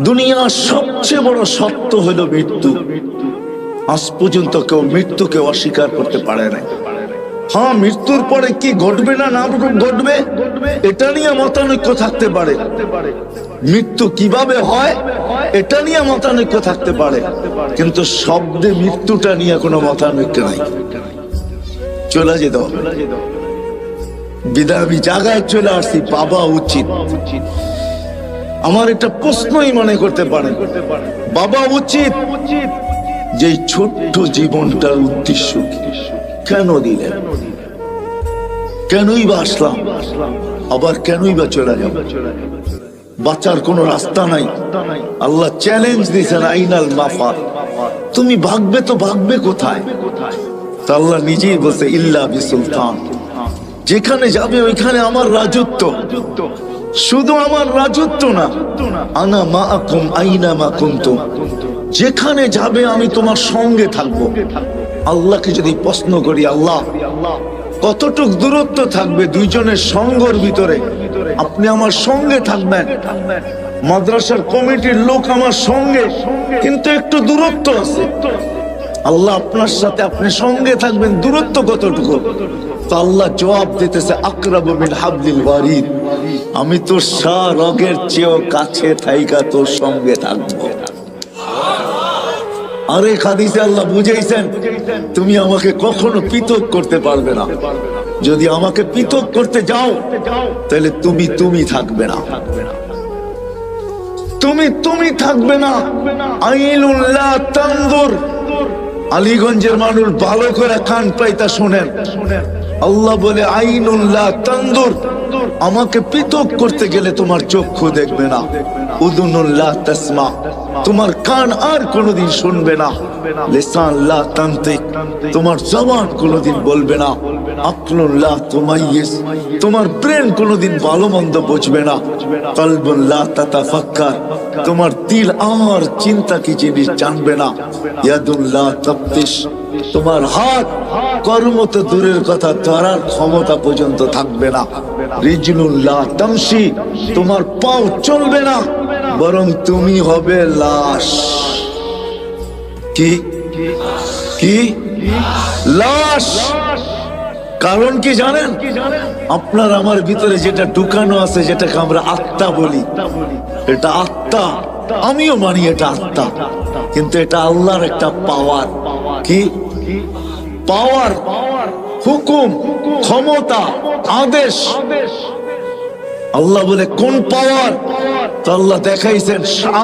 দুনিয়ার সবচেয়ে বড় সত্য হলো মৃত্যু। আজ পর্যন্ত কেউ মৃত্যুকে অস্বীকার করতে পারে না হ্যাঁ মৃত্যুর পরে কি ঘটবে না না ঘটবে? এটা নিয়ে মতানৈক্য থাকতে পারে। মৃত্যু কীভাবে হয়? এটা নিয়ে মতানৈক্য থাকতে পারে। কিন্তু শব্দে মৃত্যুটা নিয়ে কোনো মতানৈক্য নাই। চলে যেতে হবে। বিদায় আমি জায়গায় চলে আসছি বাবা উচিত। আমার একটা প্রশ্নই মনে করতে পারে। বাবা উচিত যে ছোট্ট জীবনটার উদ্দেশ্য কেন দিলেন? কেনই বা আসলাম? আবার কেনই বা চলে যাব বাঁচার কোনো রাস্তা নাই। আল্লাহ চ্যালেঞ্জ দিয়েছেন আইনাল মাফার তুমি ভাগবে তো ভাগবে কোথায়? আল্লাহ নিজেই বলছে, ইল্লা বি সুলতান যেখানে যাবে ওইখানে আমার রাজত্ব। শুধু আমার রাজত্ব না, আনা মা আকুম আইনা মা কুন্তুম। যেখানে যাবে আমি তোমার সঙ্গে থাকব। আল্লাহকে যদি প্রশ্ন করি, আল্লাহ, কতটুক দূরত্ব থাকবে দুইজনের সঙ্গর ভিতরে? আপনি আমার সঙ্গে থাকবেন। মাদ্রাসার কমিটির লোক আমার সঙ্গে, কিন্তু একটু দূরত্ব আছে। আল্লাহ আপনার সাথে আপনি সঙ্গে থাকবেন, দূরত্ব কতটুকু? তো আল্লাহ জবাব দিতেছে, আকরাব হাবলিল ওয়ারিদ। আমি সা রগের চেয়েও কাছে থাইকা তোর সঙ্গে থাকব। আরে খাদিসে আল্লাহ বুঝাইছেন? তুমি আমাকে কখনো পৃথক করতে পারবে না। যদি আমাকে পৃথক করতে যাও, তাহলে তুমি তুমি থাকবে না। তুমি তুমি থাকবে না। আইনুল্লাহ তানদুর আলীগঞ্জের মানুষ ভালো করে কান পাইতা শোনেন। আল্লাহ বলে আইনুল্লাহ তান্দুর আমাকে পৃথক করতে গেলে তোমার চক্ষু দেখবে না। উদুনুল্লাহ তোমার কান আর কোনোদিন শুনবে না। তোমার জবান কোনোদিন বলবে না। আকলুল্লাহ তোমাইয়িস। তোমার ব্রেন কোনোদিন ভালো মন্দ বুঝবে না। কলবুল্লাহ তাতাফাক্কার। তোমার দিল আর চিন্তা কি জিনিস জানবে না। ইয়াদুল্লাহ তাফতিশ, তোমার হাত কর্ম তো দূরের কথা ধরার ক্ষমতা পর্যন্ত থাকবে না। রিজনুল্লাহ তামসি, তোমার পাও চলবে না, বরং তুমি হবে লাশ। কি? কি? লাশ। কারণ কি জানেন? আপনার আমার ভিতরে যেটা ঢুকানো আছে, যেটাকে আমরা আত্মা বলি, এটা আত্মা। আমিও মানি এটা আত্মা। কিন্তু এটা আল্লাহর একটা পাওয়ার। কি? পাওয়ার, হুকুম, ক্ষমতা, আদেশ। আল্লাহ বলে, কোন পাওয়ার? তো আল্লাহ দেখাইছেন